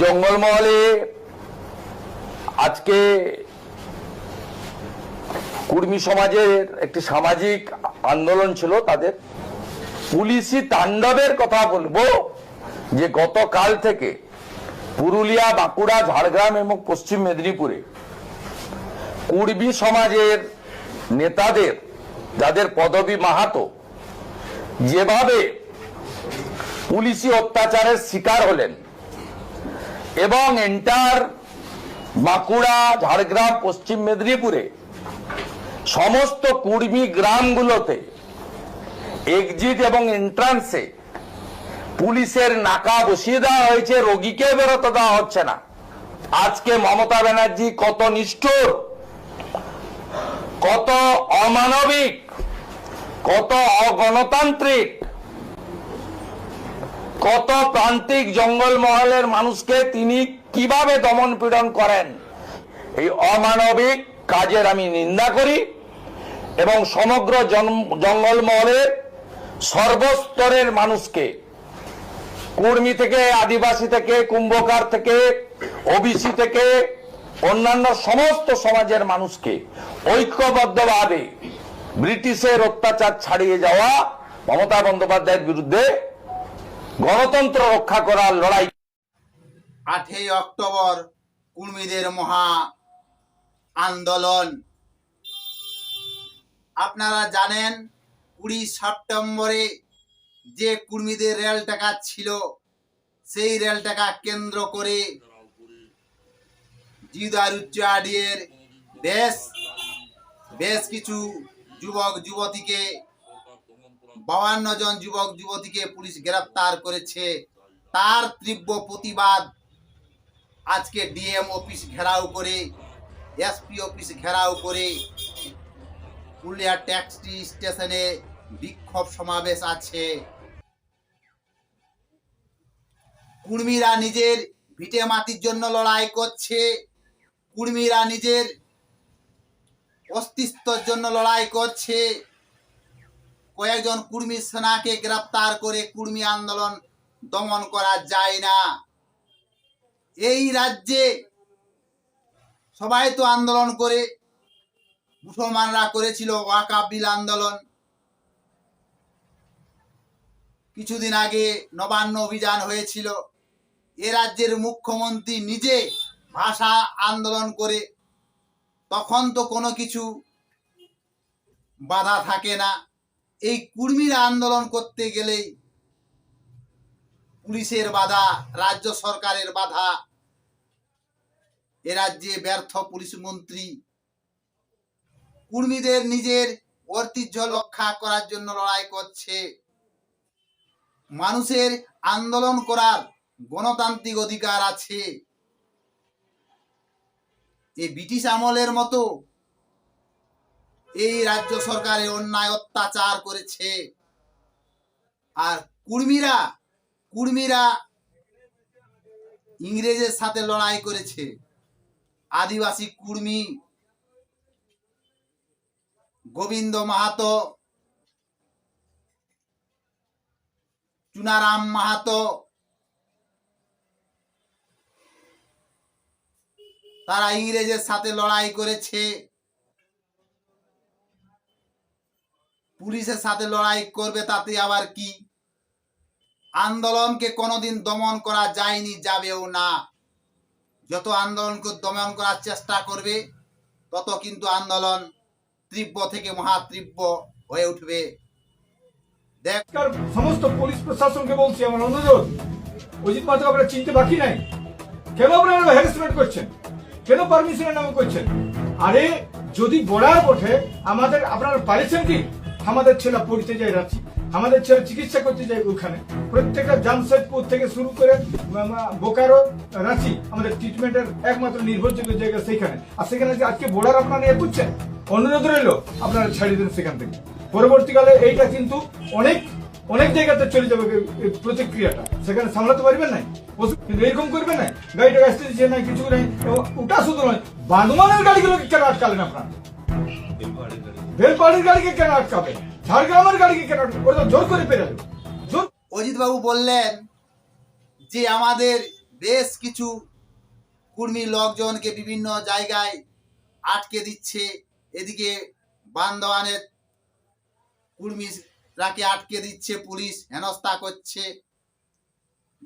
জঙ্গলমহলে আজকে কুর্মী সমাজের একটি সামাজিক আন্দোলন ছিল তাদের। পুলিশি তাণ্ডবের কথা বলব যে গতকাল থেকে পুরুলিয়া, বাঁকুড়া, ঝাড়গ্রাম এবং পশ্চিম মেদিনীপুরে কুর্মী সমাজের নেতাদের, যাদের পদবী মাহাতো, যেভাবে পুলিশি অত্যাচারের শিকার হলেন এবং এন্টার বাঁকুড়া, ঝাড়গ্রাম, পশ্চিম মেদিনীপুরে সমস্ত কুর্মী গ্রামগুলোতে এক্সিট এবং এন্ট্রান্সে পুলিশের নাকা বসিয়ে দেওয়া হয়েছে, রোগীকে বেরোতে দেওয়া হচ্ছে না। আজকে মমতা ব্যানার্জি কত নিষ্ঠুর, কত অমানবিক, কত অগণতান্ত্রিক কত প্রান্তিক জঙ্গলমহলের মানুষকে তিনি কীভাবে দমন পীড়ন করেন? এই অমানবিক কাজের আমি নিন্দা করি এবং সমগ্র জঙ্গলমহলের সর্বস্তরের মানুষকে, কুর্মী থেকে, আদিবাসী থেকে, কুম্ভকার থেকে, ওবিসি থেকে, অন্যান্য সমস্ত সমাজের মানুষকে ঐক্যবদ্ধভাবে ব্রিটিশের অত্যাচার ছাড়িয়ে যাওয়া মমতা বন্দ্যোপাধ্যায়ের বিরুদ্ধে গণতন্ত্র রক্ষা করার লড়াই। আটই অক্টোবর কুর্মীদের মহা আন্দোলন। আপনারা জানেন, কুড়ি সেপ্টেম্বরে যে কুর্মীদের রেল টাকা ছিল, সেই রেল টাকা কেন্দ্র করে জিদারুচ্চাডিয়ের বেশ বেশ কিছু যুবক, যুবতীকে বাউান্ন জন যুবক, যুবতীকে পুলিশ গ্রেপ্তার করেছে। তার তীব্র প্রতিবাদ। আজকে ডিএম অফিস ঘেরাও করে, এসপি অফিস ঘেরাও করে। পুরুলিয়া ট্যাক্সি স্টেশনে বিক্ষোভ সমাবেশ আছে। কুর্মীরা নিজের ভিটে মাটির জন্য লড়াই করছে। কুর্মীরা নিজের অস্তিত্বর জন্য লড়াই করছে। কয়েকজন কুর্মী সেনাকে গ্রেপ্তার করে কুর্মী আন্দোলন দমন করা যায় না। এই রাজ্যে সবাই তো আন্দোলন করে, মুসলমানরা করেছিল ওয়াকা বিল আন্দোলন। কিছুদিন আগে নবান্ন অভিযান হয়েছিল। এ রাজ্যের মুখ্যমন্ত্রী নিজে ভাষা আন্দোলন করে, তখন তো কোনো কিছু বাধা থাকে না। এই কুর্মীরা আন্দোলন করতে গেলেই পুলিশের বাধা, রাজ্য সরকারের বাধা, এ রাজ্যে ব্যর্থ পুলিশ মন্ত্রী। কুর্মীদের নিজের ঐতিহ্য রক্ষা করার জন্য লড়াই করছে। মানুষের আন্দোলন করার গণতান্ত্রিক অধিকার আছে। এই ব্রিটিশ আমলের মতো এই রাজ্য সরকারের অন্যায় অত্যাচার করেছে। আর কুর্মীরা কুর্মীরা ইংরেজের সাথে লড়াই করেছে। আদিবাসী কুর্মী গোবিন্দ মাহাতো, চুনারাম মাহাতো, তারা ইংরেজের সাথে লড়াই করেছে। পুলিশের সাথে লড়াই করবে, তাতে আবার কি? আন্দোলনকে কোনোদিন দমন করা যায়নি, যাবেও না। যত আন্দোলনকে দমন করার চেষ্টা করবে, তত কিন্তু আন্দোলন তীব্র থেকে মহা তীব্র হয়ে উঠবে। দেখ সমস্ত পুলিশ প্রশাসনকে বলছি, আমার অনুরোধ, অজিত মাত্র আপনারা চিনতে বাকি নাই। কেন আপনারা হ্যারাসমেন্ট করছেন? কেন পারমিশনের নাম করছেন? আরে, যদি বড়ার ওঠে, আমাদের আপনারা পাইছেন কি? আমাদের ছেলে পড়তে যায় রাঁচি, আমাদের ছেলে চিকিৎসা করতে যায় ওখানে। প্রত্যেকটা জামশেদপুর থেকে শুরু করে বোকারো, রাঁচি, আমাদের ট্রিটমেন্টের একমাত্র নির্ভরযোগ্য জায়গা সেইখানে। আর সেখানে আজকে বর্ডার আপনারা ইয়ে করছেন অনুরোধ রইল আপনারা ছাড়িয়ে দেন সেখান থেকে। পরবর্তীকালে এইটা কিন্তু অনেক অনেক জায়গাতে চলে যাবে প্রতিক্রিয়াটা। সেখানে সামলাতে পারবেন না এরকম করবে না গাড়িটা আসতে দিচ্ছে না কিছু নেই ওটা শুধু নয় বাঁধমানের গাড়িগুলোকে কেন আটকালেন আপনারা? বেলপাড়ির গাড়িকে কেন আটকাবে? ঝাড়গ্রামের গাড়িকে কেন আটকাবে? জোর করে পেরাবে জোর অজিত বাবু বললেন যে আমাদের বেশ কিছু কুর্মী লোকজনকে বিভিন্ন জায়গায় আটকে দিচ্ছে। এদিকে বান্দোয়ানের কুর্মীরাকে আটকে দিচ্ছে, পুলিশ হেনস্থা করছে।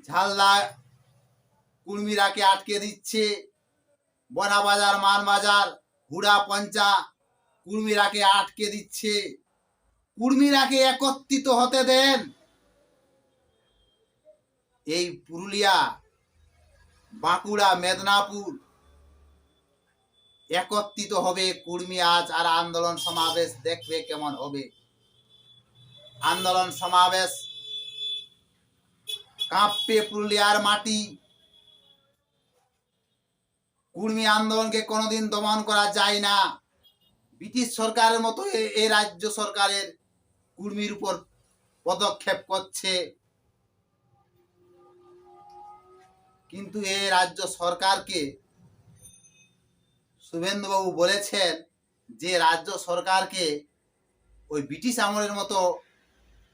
ঝালদা কুর্মীরাকে আটকে দিচ্ছে। বনাবাজার, মানবাজার, হুড়া, পঞ্চা কুর্মীরাকে আটকে দিচ্ছে। কুর্মীরাকে একত্রিত হতে দেন। এই পুরুলিয়া, বাঁকুড়া, মেদিনীপুর একত্রিত হবে কুর্মী আজ আর আন্দোলন সমাবেশ দেখবে কেমন হবে। আন্দোলন সমাবেশ কাঁপবে পুরুলিয়ার মাটি। কুর্মী আন্দোলনকে কোনোদিন দমন করা যায় না। ব্রিটিশ সরকারের মতো এ- রাজ্য সরকারের কুর্মীর উপর পদক্ষেপ করছে। কিন্তু এ রাজ্য সরকারকে শুভেন্দুবাবু বলেছেন যে রাজ্য সরকারকে ওই ব্রিটিশ আমলের মতো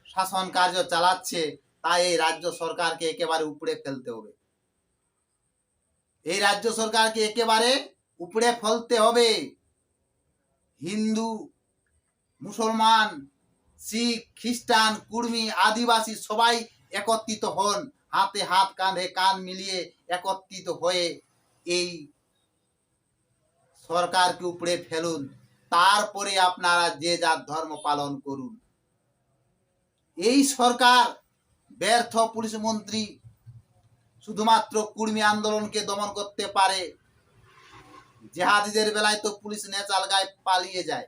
শাসন কার্য চালাচ্ছে তাই এই রাজ্য সরকারকে একেবারে উপড়ে ফেলতে হবে। এই রাজ্য সরকারকে একেবারে উপড়ে ফেলতে হবে। হিন্দু, মুসলমান, শিখ, খ্রিস্টান, কুর্মী, আদিবাসী সবাই একত্রিত হন, হাতে হাত কাঁধে কান মিলিয়ে একত্রিত হয়ে এই সরকারকে উপড়ে ফেলুন। তারপরে আপনারা যে যার ধর্ম পালন করুন। এই সরকার ব্যর্থ পুলিশ মন্ত্রী শুধুমাত্র কুর্মী আন্দোলনকে দমন করতে পারে জেহাদিদের বেলায় তো পুলিশ নেচাল গায়ে পালিয়ে যায়।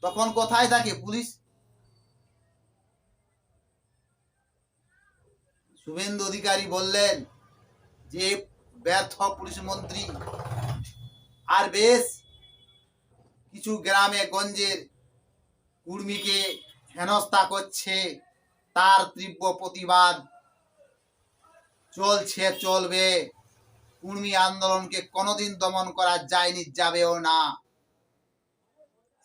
তখন কোথায় থাকে পুলিশ? শুভেন্দু অধিকারী বললেন যে, ব্যর্থ পুলিশ মন্ত্রী। আর বেশ, কিছু গ্রামে গঞ্জের কুর্মীকে হেনস্থা করছে, তার তীব্র প্রতিবাদ। চলছে, চলবে। কুর্মী আন্দোলনকে কোনোদিন দমন করা যায়নি, যাবেও না।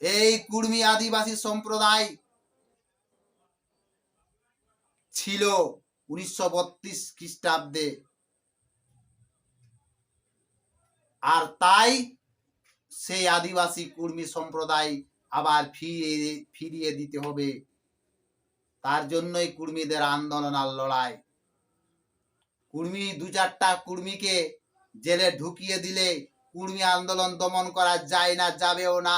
এই কুর্মী আদিবাসী সম্প্রদায় ছিল উনিশশো বত্রিশ খ্রিস্টাব্দে। আর তাই সেই আদিবাসী কুর্মী সম্প্রদায় আবার ফিরিয়ে ফিরিয়ে দিতে হবে। তার জন্যই কুর্মীদের আন্দোলন আর লড়াই। কুর্মী, দু চারটা কুর্মীকে জেলে ঢুকিয়ে দিলে কুর্মী আন্দোলন দমন করা যায় না যাবেও না।